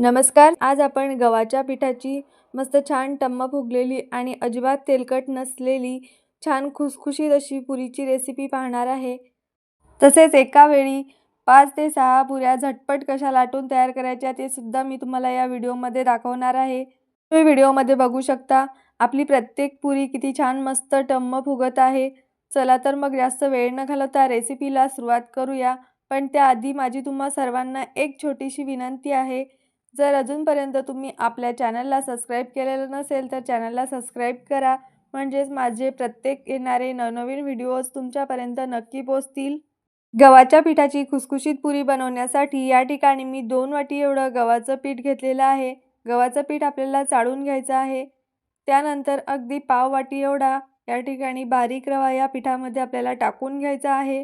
नमस्कार आज आपण गव्हाच्या पिठाची मस्त छान टम्म फुगलेली आणि अजिबात तेलकट नसलेली छान खुसखुशीत अशी पुरीची रेसिपी पाहणार आहे. तसेच एका वेळी पाच ते सहा पुऱ्या झटपट कशा लाटून तयार करायच्या ते सुद्धा मी तुम्हाला या व्हिडिओमध्ये दाखवणार आहे. तुम्ही व्हिडिओमध्ये बघू शकता आपली प्रत्येक पुरी किती छान मस्त टम्म फुगत आहे. चला तर मग जास्त वेळ न घालवता रेसिपीला सुरुवात करूया. पण त्याआधी माझी तुम्हा सर्वांना एक छोटीशी विनंती आहे. जर अजूनपर्यंत तुम्ही आपल्या चॅनलला सबस्क्राईब केलेलं नसेल तर चॅनलला सबस्क्राईब करा. म्हणजेच माझे प्रत्येक येणारे नवनवीन व्हिडिओज तुमच्यापर्यंत नक्की पोचतील गव्हाच्या पिठाची खुसखुशीत पुरी बनवण्यासाठी या ठिकाणी मी दोन वाटी एवढं गव्हाचं पीठ घेतलेलं आहे. गव्हाचं पीठ आपल्याला चाळून घ्यायचं आहे. त्यानंतर अगदी पाव वाटी एवढा या ठिकाणी बारीक रवा या पिठामध्ये आपल्याला टाकून घ्यायचा आहे.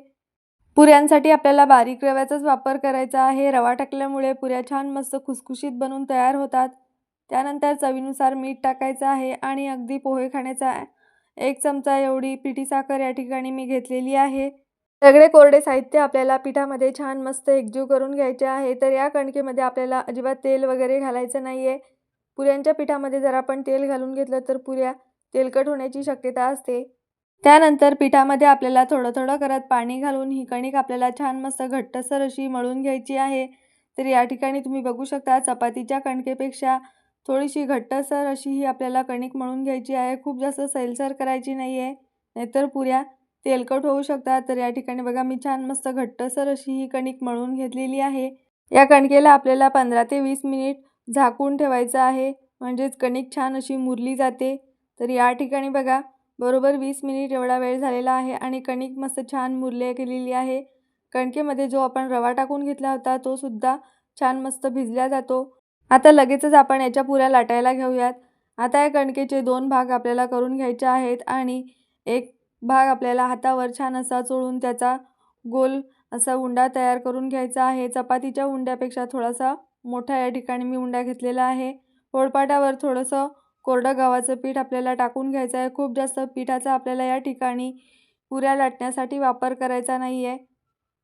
पुऱ्यांसाठी आपल्याला बारीक रव्याचाच वापर करायचा आहे. रवा टाकल्यामुळे पुऱ्या छान मस्त खुसखुशीत बनून तयार होतात. त्यानंतर चवीनुसार मीठ टाकायचं आहे आणि अगदी पोहे खाण्याचा एक चमचा एवढी पिठी साखर या ठिकाणी मी घेतलेली आहे. सगळे कोरडे साहित्य आपल्याला पिठामध्ये छान मस्त एकजीव करून घ्यायचे आहे. तर या कणकेमध्ये आपल्याला अजिबात तेल वगैरे घालायचं नाही आहे पुऱ्यांच्या पिठामध्ये जर आपण तेल घालून घेतलं तर पुऱ्या तेलकट होण्याची शक्यता असते. त्यानंतर पिठामध्ये आपल्याला थोडं थोडं करत पाणी घालून ही कणिक आपल्याला छान मस्त घट्टसर अशी मळून घ्यायची आहे. तर या ठिकाणी तुम्ही बघू शकता चपातीच्या कणकेपेक्षा थोडीशी घट्टसर अशी ही आपल्याला कणिक मळून घ्यायची आहे. खूप जास्त सैलसर करायची नाही आहे नाहीतर पुऱ्या तेलकट होऊ शकतात. तर या ठिकाणी बघा मी छान मस्त घट्टसर अशी ही कणिक मळून घेतलेली आहे. या कणकेला आपल्याला पंधरा ते वीस मिनिट झाकून ठेवायचं आहे. म्हणजेच कणिक छान अशी मुरली जाते. तर या ठिकाणी बघा बरोबर वीस मिनिट एवढा वेळ झालेला आहे आणि कणिक मस्त छान मुरले केलेली आहे. कणकेमध्ये जो आपण रवा टाकून घेतला होता तो सुद्धा छान मस्त भिजला जातो. आता लगेचच आपण याच्या पुऱ्या लाटायला घेऊयात. आता या कणकेचे दोन भाग आपल्याला करून घ्यायचे आहेत आणि एक भाग आपल्याला हातावर छान असा चोळून त्याचा गोल असा उंडा तयार करून घ्यायचा आहे. चपातीच्या उंड्यापेक्षा थोडासा मोठा या ठिकाणी मी उंडा घेतलेला आहे. पोळपाटावर थोडंसं कोरडं गव्हाचं पीठ आपल्याला टाकून घ्यायचं आहे. खूप जास्त पिठाचा आपल्याला या ठिकाणी पुऱ्या लाटण्यासाठी वापर करायचा नाही आहे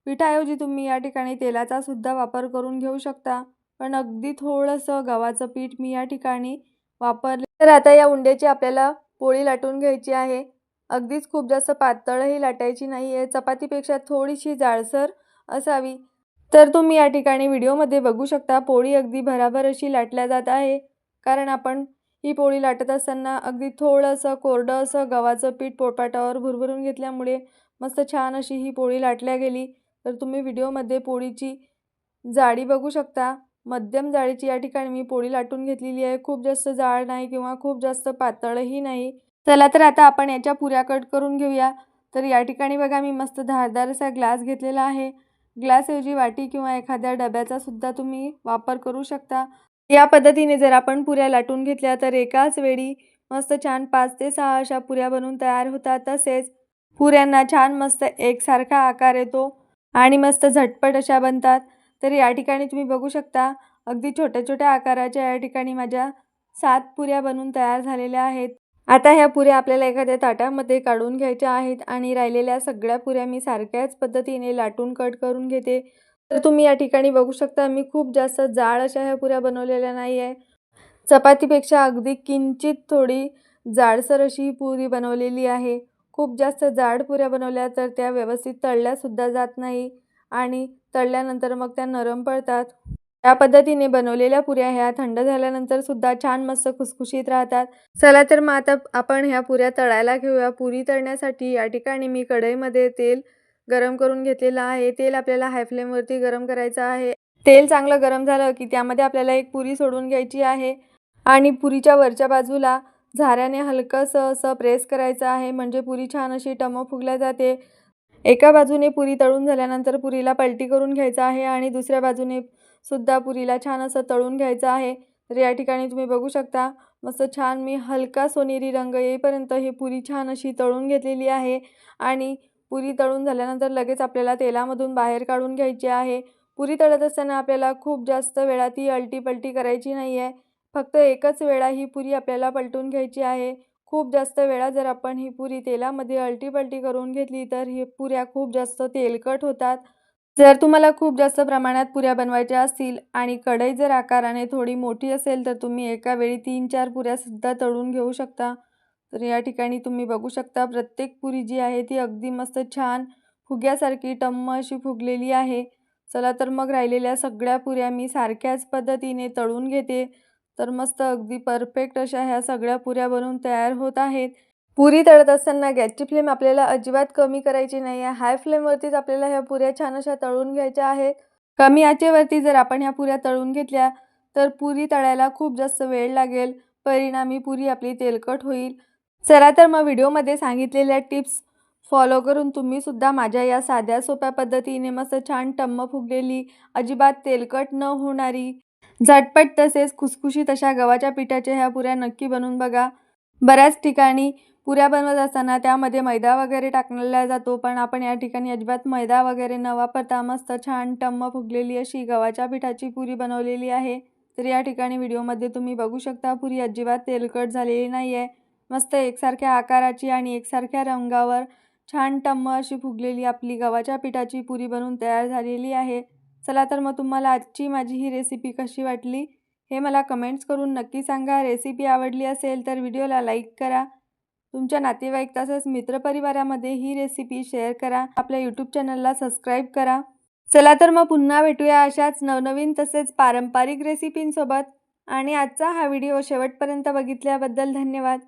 पिठाऐवजी तुम्ही या ठिकाणी तेलाचा सुद्धा वापर करून घेऊ शकता. पण अगदी थोडंसं गव्हाचं पीठ मी या ठिकाणी वापरले. तर आता या उंड्याची आपल्याला पोळी लाटून घ्यायची आहे. अगदीच खूप जास्त पातळही लाटायची नाही आहे चपातीपेक्षा थोडीशी जाडसर असावी. तर तुम्ही या ठिकाणी व्हिडिओमध्ये बघू शकता पोळी अगदी भराभर अशी लाटल्या जात आहे. कारण आपण ही पोळी लाटत असताना अगदी थोडंसं कोरडं असं गव्हाचं पीठ पोळपाटावर भुरभरून घेतल्यामुळे मस्त छान अशी ही पोळी लाटल्या गेली. तर तुम्ही व्हिडिओमध्ये पोळीची जाडी बघू शकता. मध्यम जाळीची या ठिकाणी मी पोळी लाटून घेतलेली आहे. खूप जास्त जाड नाही किंवा खूप जास्त पातळही नाही. चला तर आता आपण याच्या पुऱ्या कट करून घेऊया. तर या ठिकाणी बघा मी मस्त धारदार असा ग्लास घेतलेला आहे. ग्लासऐवजी वाटी किंवा एखाद्या डब्याचा सुद्धा तुम्ही वापर करू शकता. या पद्धतीने जर आपण पुऱ्या लाटून घेतल्या तर एकाच वेळी मस्त छान पाच ते सहा अशा पुऱ्या बनवून तयार होतात. तसेच पुऱ्यांना छान मस्त एकसारखा आकार येतो आणि मस्त झटपट अशा बनतात. तर या ठिकाणी तुम्ही बघू शकता अगदी छोट्या छोट्या आकाराच्या या ठिकाणी माझ्या सात पुऱ्या बनवून तयार झालेल्या आहेत. आता ह्या पुऱ्या आपल्याला एखाद्या ताटामध्ये काढून घ्यायच्या आहेत आणि राहिलेल्या सगळ्या पुऱ्या मी सारख्याच पद्धतीने लाटून कट करून घेते. तर तुम्ही या ठिकाणी बघू शकता मी खूप जास्त जाड अशा ह्या पुऱ्या बनवलेल्या नाही आहे. चपातीपेक्षा अगदी किंचित थोडी जाडसर अशी ही पुरी बनवलेली आहे. खूप जास्त जाड पुऱ्या बनवल्या तर त्या व्यवस्थित तळल्यासुद्धा जात नाही आणि तळल्यानंतर मग त्या नरम पडतात. या पद्धतीने बनवलेल्या पुऱ्या ह्या थंड झाल्यानंतर सुद्धा छान मस्त खुसखुशीत राहतात. चला तर मग आता आपण ह्या पुऱ्या तळायला घेऊया. पुरी तळण्यासाठी या ठिकाणी मी कढईमध्ये तेल गरम करून घेतलेलं आहे. तेल आपल्याला हाय फ्लेमवरती गरम करायचं आहे. तेल चांगलं गरम झालं की त्यामध्ये आपल्याला एक पुरी सोडून घ्यायची आहे. आणि पुरीच्या वरच्या बाजूला झाऱ्याने हलकंसं असं प्रेस करायचं आहे. म्हणजे पुरी छान अशी टमो फुगल्या जाते. एका बाजूने पुरी तळून झाल्यानंतर पुरीला पलटी करून घ्यायचं आहे. आणि दुसऱ्या बाजूने सुद्धा पुरीला छान असं तळून घ्यायचं आहे. तर या ठिकाणी तुम्ही बघू शकता मस्त छान मी हलका सोनेरी रंग येईपर्यंत ही पुरी छान अशी तळून घेतलेली आहे. आणि पुरी तळून झाल्यानंतर लगेच आपल्याला तेलामधून बाहेर काढून घ्यायची आहे. पुरी तळत असताना आपल्याला खूप जास्त वेळा ती अलटी पलटी करायची नाही आहे फक्त एकच वेळा ही पुरी आपल्याला पलटून घ्यायची आहे. खूप जास्त वेळा जर आपण ही पुरी तेलामध्ये अलटी पलटी करून घेतली तर ही पुऱ्या खूप जास्त तेलकट होतात. जर तुम्हाला खूप जास्त प्रमाणात पुऱ्या बनवायच्या असतील आणि कढई जर आकाराने थोडी मोठी असेल तर तुम्ही एका वेळी तीन चार पुऱ्यासुद्धा तळून घेऊ शकता. तर या ठिकाणी तुम्ही बघू शकता प्रत्येक पुरी जी आहे ती अगदी मस्त छान फुग्यासारखी टम्म अशी फुगलेली आहे. चला तर मग राहिलेल्या सगळ्या पुऱ्या मी सारख्याच पद्धतीने तळून घेते. तर मस्त अगदी परफेक्ट अशा ह्या सगळ्या पुऱ्या बनवून तयार होत आहेत. पुरी तळत असताना गॅसची फ्लेम आपल्याला अजिबात कमी करायची नाही आहे हाय फ्लेमवरतीच आपल्याला ह्या पुऱ्या छान अशा तळून घ्यायच्या आहेत. कमी आचेवरती जर आपण ह्या पुऱ्या तळून घेतल्या तर पुरी तळायला खूप जास्त वेळ लागेल. परिणामी पुरी आपली तेलकट होईल. चला तर मग व्हिडिओमध्ये सांगितलेल्या टिप्स फॉलो करून तुम्हीसुद्धा माझ्या या साध्या सोप्या पद्धतीने मस्त छान टम्म फुगलेली अजिबात तेलकट न होणारी झटपट तसेच खुसखुशीत अशा गव्हाच्या पिठाच्या ह्या पुऱ्या नक्की बनवून बघा. बऱ्याच ठिकाणी पुऱ्या बनवत असताना त्यामध्ये मैदा वगैरे टाकलेला जातो पण आपण या ठिकाणी अजिबात मैदा वगैरे न वापरता मस्त छान टम्म फुगलेली अशी गव्हाच्या पिठाची पुरी बनवलेली आहे. तर या ठिकाणी व्हिडिओमध्ये तुम्ही बघू शकता पुरी अजिबात तेलकट झालेली नाही आहे मस्त एकसारख्या आकाराची आणि एकसारख्या रंगावर छान टम्म अशी फुगलेली आपली गव्हाच्या पिठाची पुरी बनवून तयार झालेली आहे. चला तर मग तुम्हाला आजची माझी ही रेसिपी कशी वाटली हे मला कमेंट्स करून नक्की सांगा. रेसिपी आवडली असेल तर व्हिडिओला लाईक करा. तुमच्या नातेवाईक तसंच मित्रपरिवारामध्ये ही रेसिपी शेअर करा. आपल्या यूट्यूब चॅनलला सबस्क्राईब करा. चला तर मग पुन्हा भेटूया अशाच नवनवीन तसेच पारंपरिक रेसिपींसोबत आणि आजचा हा व्हिडिओ शेवटपर्यंत बघितल्याबद्दल धन्यवाद.